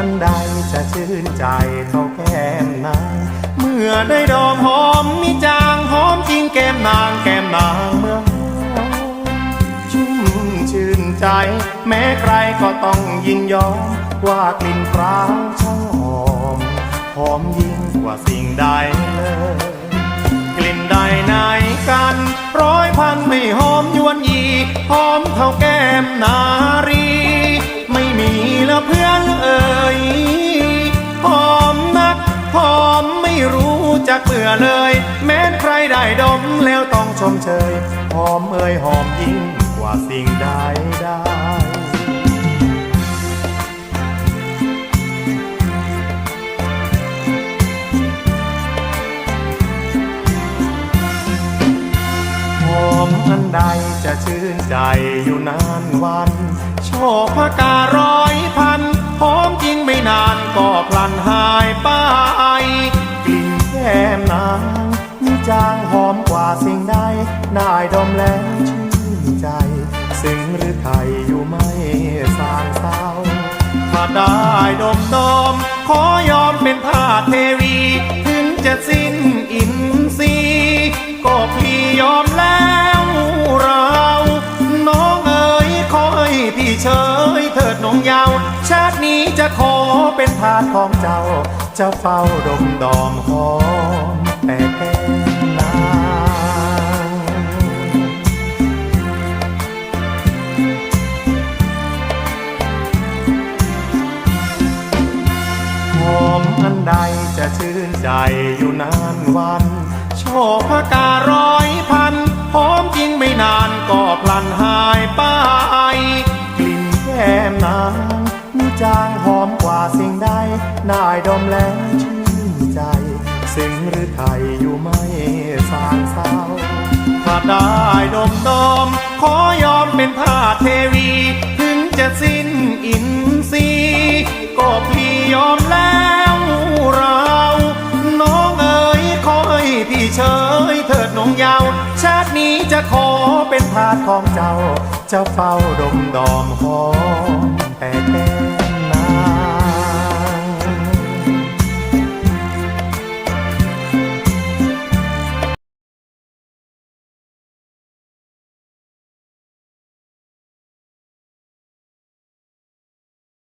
ทันใดจะชื่นใจเท่าแก้มนางเมื่อได้ดอกหอมมิจางหอมจริงแก้มนางแก้มนางเมื่อชุ่มชื่นใจ แม้ใครก็ต้องยินยอมว่ากลิ่นพร้าวช่างหอมหอมยิ่งกว่าสิ่งใดเลยกลิ่นใดไหนกัน ร้อยพันไม่หอมยวนยีหอมเท่าแก้มนาง จักเบื่อเลย แม้ใครได้ดมแล้วต้องชมเชย หอมเอ่ยหอมยิ่งกว่าสิ่งใดได้หอมอันใดจะชื่นใจอยู่นานวัน โชคพการ้อยพันหอมจริง จางหอมกว่าสิ่งใดได้ดมแล้วชื่นใจซึ่งหรือไทยอยู่ไม่สางเศร้าถ้าได้ดมดม ขอยอมเป็นทาสเทวี ถึงจะสิ้นอินทรีย์ก็พี่ยอมแล้วเรา น้องเอ๋ยขอให้พี่เฉยเถิดน้องยาว ชาตินี้จะขอเป็นทาสของเจ้า จะเฝ้าดมดอมหอมแต่แก้ ใดจะชื่นใจอยู่นานวัน โชคพการ้อยพันหอมจริงไม่นานก็พลันหายไป กลิ่นแก้มนางมีจางหอมกว่าสิ่งใดได้ดมแล้วชื่นใจซึ่งหรือไทยอยู่ไม่สางเศร้าถ้าได้ดมดม ขอยอมเป็นทาเทวี ถึงจะสิ้นอินทรีย์ก็พี่ยอม ชาตินี้จะขอเป็นทาสของเจ้า จะเฝ้าดมดอมหอม